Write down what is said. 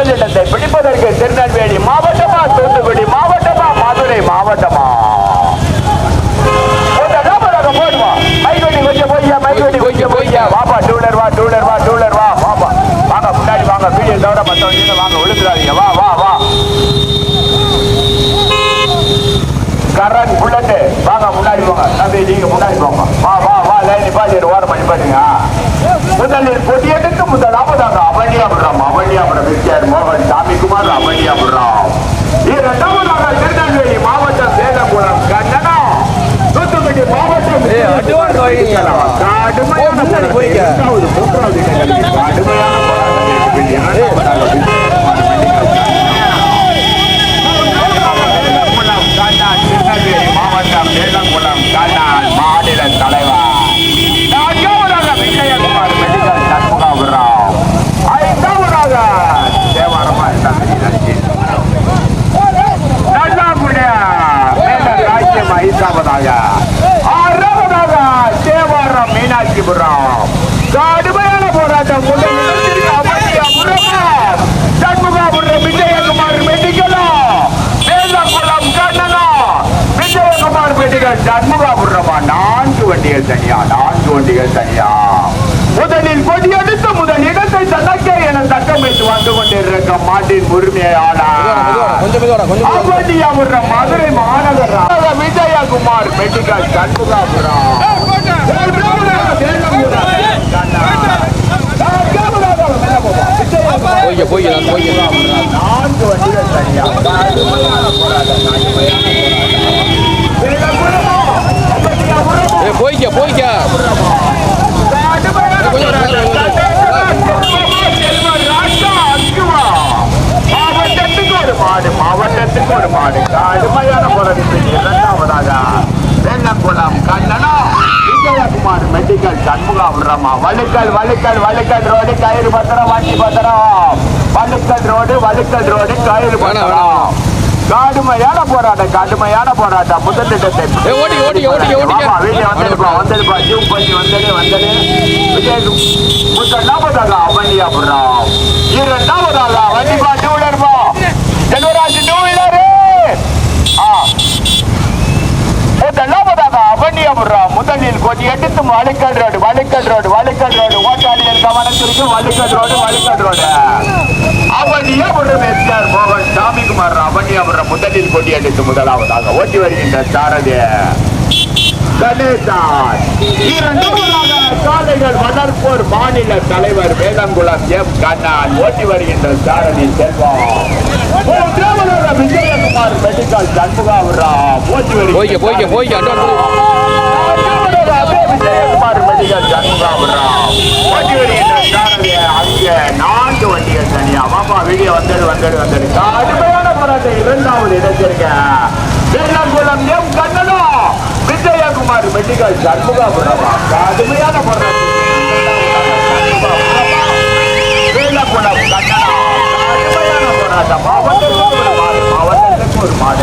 திருநெல்வேலி மாவட்டமா தூத்துக்குடி மாவட்டமா மதுரை மாவட்டமா? கொஞ்சம் லாபம் போடுவா மைக் வெட்டி கொஞ்சம் போய்யா மைக் வெட்டி கொஞ்சம் வாப்பா டூலர் வா டூலர் வா டூலர் வா வாப்பா. வாங்க முன்னாடி வாங்க வீடியோ தவிர மற்றவங்க வாங்க ஒழுங்குறாதீங்க. வா வா வா. கரண் புல்லட்டு வாங்க முன்னாடி போங்க. தம்பி நீங்க முன்னாடி போங்க. வா வா வா லைன் நிப்பாட்டி ஓரம் பண்ணி பாருங்க. முதலில் பொடியெடுத்து முதலாவதாக அவனியாபுரம் அவனியாபுரம் வித்யார் மோகன் சாமிக்குமார் அவனியாபுரம் இரண்டாவதாக திருநெல்வேலி மாவட்டம் சேலங்குளம் கண்ணனா. தூத்துக்குடி மாவட்டம். கடுமையான மூன்றாவது மாவட்டம் வேலங்குளம் கண்ணான் மாநில தலைவர் நான்காவதாக விஜயகுமார் மெடிக்கல் சண்முகாபுரம் ஐந்தாவதாக தேவாரமா இருந்தாங்க நல்லாமுடைய மேல ராஜ்யம் ஐந்தாவதாக ஆறாவதாக மீனாட்சிபுரம் கடுமையான போராட்டம். முதலில் அமர்த்தியாபுரம் சண்முகாபுரம் விஜயகுமார் மெடிக்கலா வேலங்குளம் கண்ணனா. விஜயகுமார் மெடிக்கல் சண்முகாபுரமா நான்கு வண்டிகள் தனியா நான்கு வண்டிகள் தனியா. முதலில் கொடியெடுத்து முதல் இடத்தை தனக்க என தக்கமிட்டு வந்து கொண்டிருக்க மாட்டின் உரிமையாளர் மதுரை மாநகர விஜயகுமார் மெடிக்கல் சண்முகாபுரம் போய்க்க போய்க்க நான் போய்க்க நான்கு வண்டிகள் தனியா கடுமையான போராட்டம், கடுமையான போராட்டம். விலகுறமோ, அவனியாபுரமோ, ஏ போய்க்க போய்க்க கடுமையான போராட்டம். செல்வன் ராஜா அங்குவா. மாவட்டத்துக்கு ஒரு மாடு மாவட்டத்துக்கு ஒரு மாடு கடுமையான போராட்டத்தில் இரண்டாவதாக வெள்ளக்குளம் கண்ணனா விஜயகுமார் மெடிக்கல் சண்முகாபுரமா வழுக்கல் வழுக்கல் வழுக்கல் ரோடு கயிறு பத்திரம் வண்டி பத்திரம் வழுக்கல் ரோடு வழுக்கல் ரோடு கயிறு வேணாம், பத்திரம் கடுமையான போராட்டம் கடுமையான போராட்டம். ஓடிக்க. ஆமா, வீட்டுல வந்திருப்பா வந்திருப்பா ஜூம் பண்ணி வந்தது வந்தது. விஜய் முதலாவதாக அவனியாபுரம் இரண்டாவதாக வண்டிப்பா டூ வீலர்ப்பா செல்வராஜ் டூ வீலரு. முதலாவதாக அவனியாபுரம் முதலில் கொஞ்சம் எடுத்து வழுக்கல் ரோடு வழுக்கல் ரோடு வழுக்கல் ரோடு. ஓட்டாளியர் கவனத்திற்கு வழுக்கல் ரோடு வழுக்கல் ரோடு. அவனியாபுரம் எஸ்ஆர் மோகன் அவனியாபுரம் முதலில் கொடி முதலாவதாக ஓட்டி வருகின்ற சாரதி. கணேசன். இரண்டாவதாக காளைகள் வளர்ப்போர் மாநில தலைவர் வேதங்குளம் எம். கண்ணான் ஓட்டி வருகின்ற சாரதி செல்வம். விஜயகுமார் மெடிக்கல் ஓட்டி போய்க்க போய்க்க அட்வான்ஸ் விஜயகுமார் மெடிக்கல் சண்முகாபுரம் ஓட்டி வருகின்ற சாரதி. அங்கே நான்கு வண்டிகள் தனியா. பாப்பா வீடியோ வந்தது வந்தது வந்தது. கடுமையான இரண்டாவது இடத்திற்கு வெள்ளங்குளம் எம் கண்ணனோ விஜயகுமார் மெடிக்கல் சண்முகாபுரம்? கடுமையான போராட்டம். வெள்ளங்குளம் கண்ணனா கடுமையான போராட்டம். மாவட்டத்துக்கு ஒரு மாடு ஒரு மாடு